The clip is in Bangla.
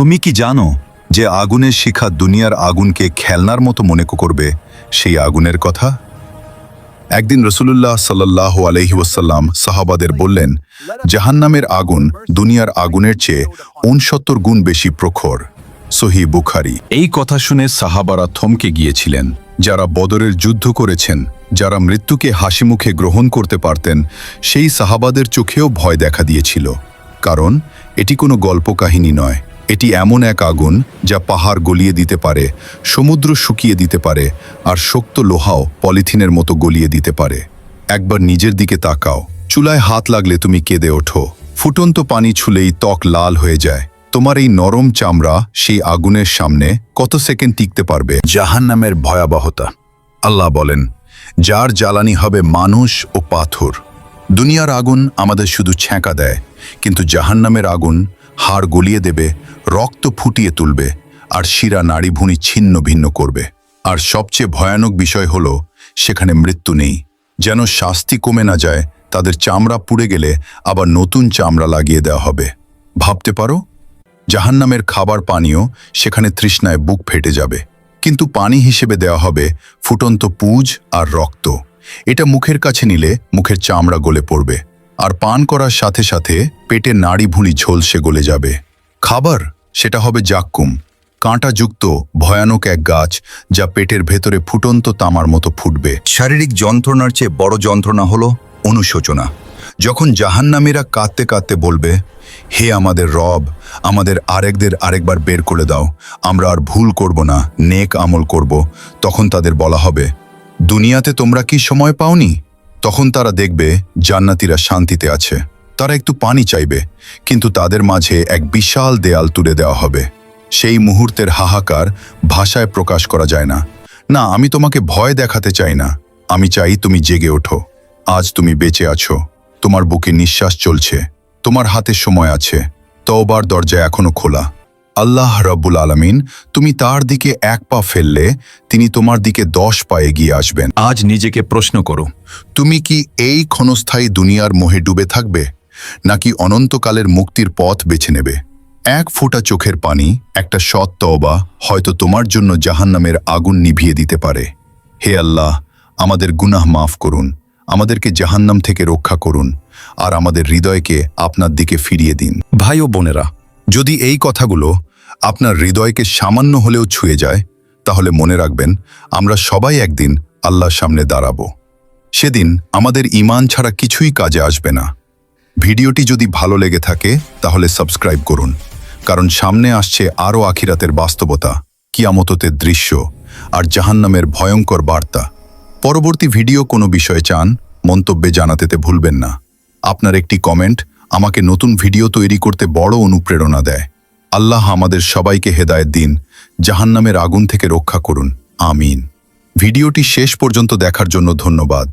তুমি কি জানো যে আগুনের শিখা দুনিয়ার আগুনকে খেলনার মতো মনে করবে সেই আগুনের কথা? একদিন রসুলুল্লাহ সাল্লাহ আলহি ওসাল্লাম সাহাবাদের বললেন, জাহান্নামের আগুন দুনিয়ার আগুনের চেয়ে উনসত্তর গুণ বেশি প্রখর। সহি বুখারি। এই কথা শুনে সাহাবারা থমকে গিয়েছিলেন। যারা বদরের যুদ্ধ করেছেন, যারা মৃত্যুকে হাসিমুখে গ্রহণ করতে পারতেন, সেই সাহাবাদের চোখেও ভয় দেখা দিয়েছিল। কারণ এটি কোনো গল্প কাহিনী নয়। এটি এমন এক আগুন যা পাহাড় গলিয়ে দিতে পারে, সমুদ্র শুকিয়ে দিতে পারে, আর শক্ত লোহাও পলিথিনের মতো গলিয়ে দিতে পারে। একবার নিজের দিকে তাকাও। চুলায় হাত লাগলে তুমি কেঁদে ওঠো। ফুটন্ত পানি ছুলেই ত্বক লাল হয়ে যায়। তোমার এই নরম চামড়া সেই আগুনের সামনে কত সেকেন্ড টিকতে পারবে? জাহান্নামের ভয়াবহতা। আল্লাহ বলেন, যার জ্বালানি হবে মানুষ ও পাথর। দুনিয়ার আগুন আমাদের শুধু ছ্যাঁকা দেয়, কিন্তু জাহান্নামের আগুন হাড় গলিয়ে দেবে, রক্ত ফুটিয়ে তুলবে, আর শিরা নাড়িভুঁড়ি ছিন্ন ভিন্ন করবে। আর সবচেয়ে ভয়ানক বিষয় হল, সেখানে মৃত্যু নেই। যেন শাস্তি কমে না যায়, তাদের চামড়া পুড়ে গেলে আবার নতুন চামড়া লাগিয়ে দেওয়া হবে। ভাবতে পারো? জাহান্নামের খাবার পানীয় সেখানে তৃষ্ণায় বুক ফেটে যাবে। কিন্তু পানি হিসেবে দেওয়া হবে ফুটন্ত পুজ আর রক্ত। এটা মুখের কাছে নিলে মুখের চামড়া গলে পড়বে। আর পান করার সাথে সাথে পেটে নাড়ি ভুঁড়ি ঝলসে গলে যাবে। খাবার, সেটা হবে জাক্কুম। কাঁটাযুক্ত ভয়ানক এক গাছ যা পেটের ভেতরে ফুটন্ত তামার মতো ফুটবে। শারীরিক যন্ত্রণার চেয়ে বড় যন্ত্রণা হলো অনুশোচনা। যখন জাহান্নামীরা কাঁদতে কাঁদতে বলবে, হে আমাদের রব, আমাদের আরেকদের আরেকবার বের করে দাও। আমরা আর ভুল করব না, নেক আমল করব। তখন তাদের বলা হবে, দুনিয়াতে তোমরা কি সময় পাওনি? তখন তারা দেখবে জান্নাতিরা শান্তিতে আছে। তারা একটু পানি চাইবে, কিন্তু তাদের মাঝে এক বিশাল দেয়াল তুলে দেওয়া হবে। সেই মুহূর্তের হাহাকার ভাষায় প্রকাশ করা যায় না। না, আমি তোমাকে ভয় দেখাতে চাই না। আমি চাই তুমি জেগে ওঠো। আজ তুমি বেঁচে আছো। তোমার বুকে নিঃশ্বাস চলছে। তোমার হাতে সময় আছে। তওবার দরজা এখনও খোলা। আল্লাহ রব্বুল আলমিন তুমি তার দিকে এক পা ফেললে তিনি তোমার দিকে দশ পা এগিয়ে আসবেন। আজ নিজেকে প্রশ্ন করো তুমি কি এই ক্ষণস্থায়ী দুনিয়ার মোহে ডুবে থাকবে নাকি অনন্তকালের মুক্তির পথ বেছে নেবে? এক ফোঁটা চোখের পানি একটা সৎ তওবা হয়তো তোমার জন্য জাহান্নামের আগুন নিভিয়ে দিতে পারে। হে আল্লাহ আমাদের গুনাহ মাফ করুন আমাদেরকে জাহান্নাম থেকে রক্ষা করুন আর আমাদের হৃদয়কে আপনার দিকে ফিরিয়ে দিন। ভাই ও বোনেরা যদি এই কথাগুলো আপনার হৃদয়কে সামান্য হলেও ছুঁয়ে যায়, তাহলে মনে রাখবেন, আমরা সবাই একদিন আল্লাহর সামনে দাঁড়াবো। সেদিন আমাদের ইমান ছাড়া কিছুই কাজে আসবে না। ভিডিওটি যদি ভালো লেগে থাকে, তাহলে সাবস্ক্রাইব করুন। কারণ সামনে আসছে আরও আখিরাতের বাস্তবতা কিয়ামততের দৃশ্য আর জাহান্নামের ভয়ঙ্কর বার্তা। পরবর্তী ভিডিও কোনো বিষয়ে চান, মন্তব্যে জানাতেতে ভুলবেন না। আপনার একটি কমেন্ট আমাকে নতুন ভিডিও তৈরি করতে বড় অনুপ্রেরণা দেয়। আল্লাহ আমাদের সবাইকে হেদায়ত দিন, জাহান্নামের আগুন থেকে রক্ষা করুন। আমিন। ভিডিওটি শেষ পর্যন্ত দেখার জন্য ধন্যবাদ।